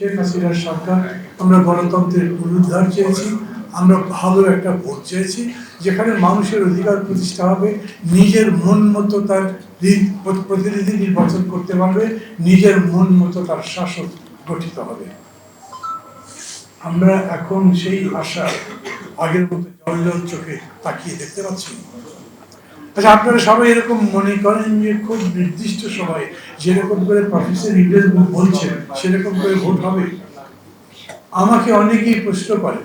শেখ হাসিনার সরকার, আমরা গণতন্ত্রের পুনরুদ্ধার চেয়েছি, আমরা ভালো একটা ভোট চেয়েছি, যেখানে মানুষের অধিকার প্রতিষ্ঠা হবে, নিজের মন মতো তার প্রতিনিধি নির্বাচন করতে পারবে, নিজের মন মতো তার শাসক গঠিত হবে। আমরা এখন সেই আশা আগের মতো জল চোখে তাকিয়ে দেখতে পাচ্ছি। আচ্ছা আপনারা সবাই এরকম মনে করেন যে খুব নির্দিষ্ট সময়ে যেরকম করে প্রফেসর ইংরেজ বলছেন সেরকম করে ভোট হবে? আমাকে অনেকেই প্রশ্ন করে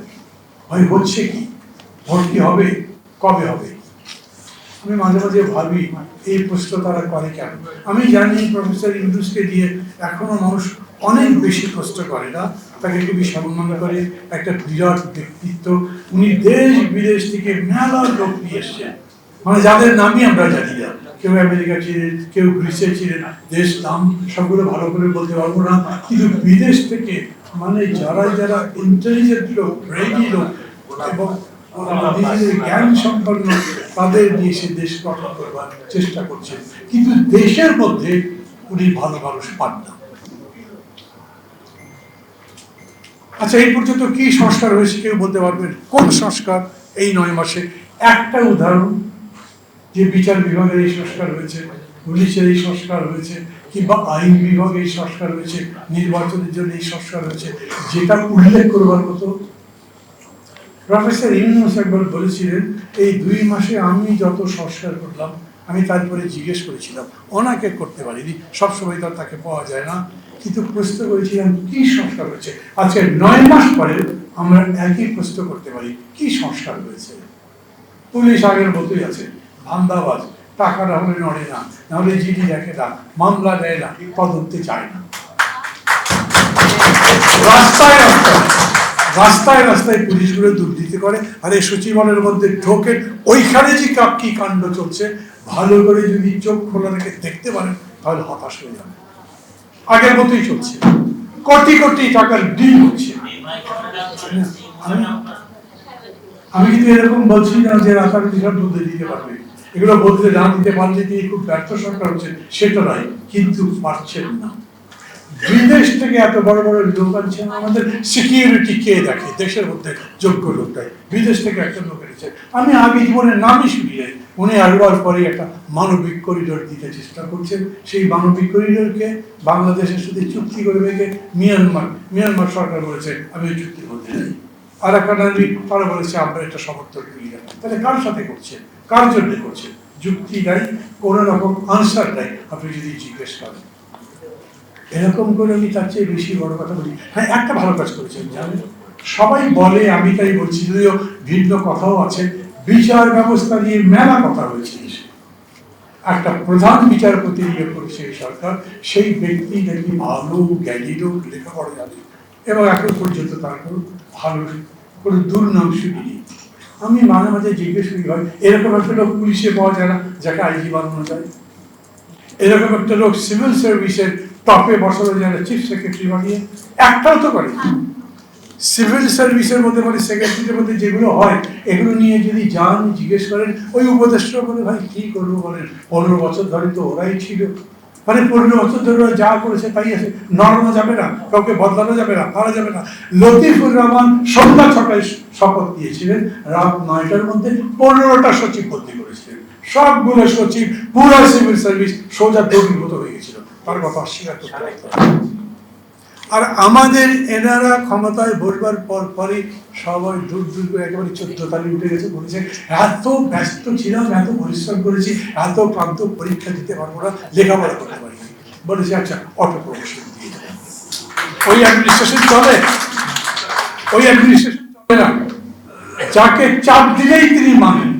ভাই, হচ্ছে কি? ভোট কি হবে? কবে হবে? আমি মাঝে মাঝে ভাবি, এই প্রশ্ন তারা করে কেন? আমি জানি প্রফেসর ইংলিশকে দিয়ে এখনও মানুষ অনেক বেশি প্রশ্ন করে না। তাকে খুবই সম্মান করে, একটা বিরাট ব্যক্তিত্ব। উনি দেশ বিদেশ থেকে মেলা লোক নিয়ে এসছেন। মানে যাদের নামই আমরা জানি না, কেউ আমেরিকা ছিলেন, কেউ গ্রিসে ছিলেন, দেশ নাম সবগুলো ভালো করে বলতে পারব না, কিন্তু বিদেশ থেকে মানে যারা যারা ইন্টেলিজেন্ট লোক ব্রেইনি লোক এবং নিজেদের জ্ঞান সম্পন্ন, তাদের নিয়ে সে দেশ গঠন করবার চেষ্টা করছেন। কিন্তু দেশের মধ্যে উনি ভালো মানুষ পান না। আচ্ছা এই পর্যন্ত কি সংস্কার হয়েছে কেউ বলতে পারবেন? কোন সংস্কার এই নয় মাসে? একটা উদাহরণ যে বিচার বিভাগের এই সংস্কার হয়েছে, পুলিশের এই সংস্কার হয়েছে, কিংবা আইন বিভাগে এই সংস্কার হয়েছে, নির্বাচনের জন্য এই সংস্কার হয়েছে, যেটা উল্লেখ করবার মতো। প্রফেসর ইউনুস একবার বলেছিলেন, এই দুই মাসে আমি যত সংস্কার করলাম, আমি তারপরে জিজ্ঞেস করেছিলাম, ওনাকে করতে পারিনি, সবসময় তো তাকে পাওয়া যায় না। কিন্তু প্রশ্ন করেছিলাম, কি সংস্কার হয়েছে? আজকে নয় মাস পরে আমরা একই প্রশ্ন করতে পারি, কি সংস্কার হয়েছে? পুলিশ আগের মতোই আছে। ধান্দাবাজ টাকাটা হলে নড়ে না, নাহলে জিডি দেখে না, মামলা দেয় না, তদন্তে যায় না। রাস্তায় রাস্তায় রাস্তায় রাস্তায় পুলিশগুলো দুর্নীতি করে, আর এই সচিবালয়ের মধ্যে ঢোকে, ওইখানে যে কি কাণ্ড চলছে, ভালো করে যদি চোখ খোলা রেখে দেখতে পারেন, তাহলে হতাশ হয়ে যাবে আগের মতোই চলছে। কোটি কোটি টাকার ডিল হচ্ছে। আমি কিন্তু এরকম বলছি না যে সব বদলে দিতে পারবে। এগুলো বদলে না দিতে পারলে দিয়ে খুব ব্যর্থ সরকার হচ্ছে সেটা নয়, কিন্তু পারছেন না। বিদেশ থেকে এত বড় বড় লোক আনছেন, আমাদের সিকিউরিটি কে দেখে? দেশের মধ্যে যোগ্য লোকটাই বিদেশ থেকে একটা লোক এনেছে আমি আগে জীবনে নামই শুনি নাই উনি আসবার পরে একটা মানবিক করিডোর দিতে চেষ্টা করছেন। সেই মানবিক করিডোরকে বাংলাদেশের সাথে চুক্তি করে রেখে মিয়ানমার মিয়ানমার সরকার বলেছে, আমি চুক্তি করতে আর একটা তারা বলেছে আমরা এটা সমর্থন করি না। তাহলে কার সাথে কার জন্য করছেন? যুক্তি নাই, কোনো রকম আনসার নাই। আপনি যদি জিজ্ঞেস করেন। এরকম করে আমি তার চেয়ে বেশি বড় কথা বলি। হ্যাঁ একটা ভালো কাজ করেছেন, জানেন? সবাই বলে, আমি তাই বলছি, যদিও ভিন্ন কথাও আছে। বিচার ব্যবস্থা নিয়ে মেলা কথা হয়েছে একটা প্রধান বিচারপতি নিয়োগ করেছে সরকার। সেই ব্যক্তি নাকি ভালো জ্ঞানী লোক, লেখাপড়া জানে। এবং এখন পর্যন্ত তার কোনো ভালো কোনো দুর্নাম শুনিনি। আমি মাঝে মাঝে জিজ্ঞেস করি হয় এরকম একটা লোক পুলিশে পাওয়া যায় না, যাকে আইজি বানানো যায়? এরকম একটা লোক সিভিল সার্ভিসের টপে বসানো যায় না, চিফ সেক্রেটারি বানিয়ে। একটাও তো করে সিভিল সার্ভিসের মধ্যে মানে সেক্রেটারির মধ্যে যেগুলো হয়, এগুলো নিয়ে যদি যান, জিজ্ঞেস করেন, ওই উপদেষ্টা বলে, ভাই, কী করব বলেন? পনেরো বছর ধরে তো ওরাই ছিল। মানে বছর ধরে যা করেছে তাই আছে। নড়ানো যাবে না, কাউকে বদলানো যাবে না পারা যাবে না। লতিফুর রহমান সন্ধ্যা ছটায় শপথ দিয়েছিলেন। রাত নয়টার মধ্যে পনেরোটা সচিব ভর্তি করেছিলেন। সবগুলো সচিব পুরো সিভিল সার্ভিস সোজা দৌড়ীভূত হয়ে গেছিল। তার কথা অস্বীকার করতে। আর আমাদের এনারা ক্ষমতায় বসবার পর পরই সবাই দূর দূর করে একেবারে চোদ্দ তালি উঠে গেছে, বলেছে, এত ব্যস্ত ছিলাম, এত পরিশ্রম করেছি, এত প্রান্ত পরীক্ষা দিতে পারব না, লেখাপড়া করতে পারি বলেছে আচ্ছা অটো প্রমোশন দিয়ে। ওই অ্যাডমিনিস্ট্রেশন চলে। ওই অ্যাডমিনিস্ট্রেশন চলে না। যাকে চাপ দিলেই তিনি মানেন।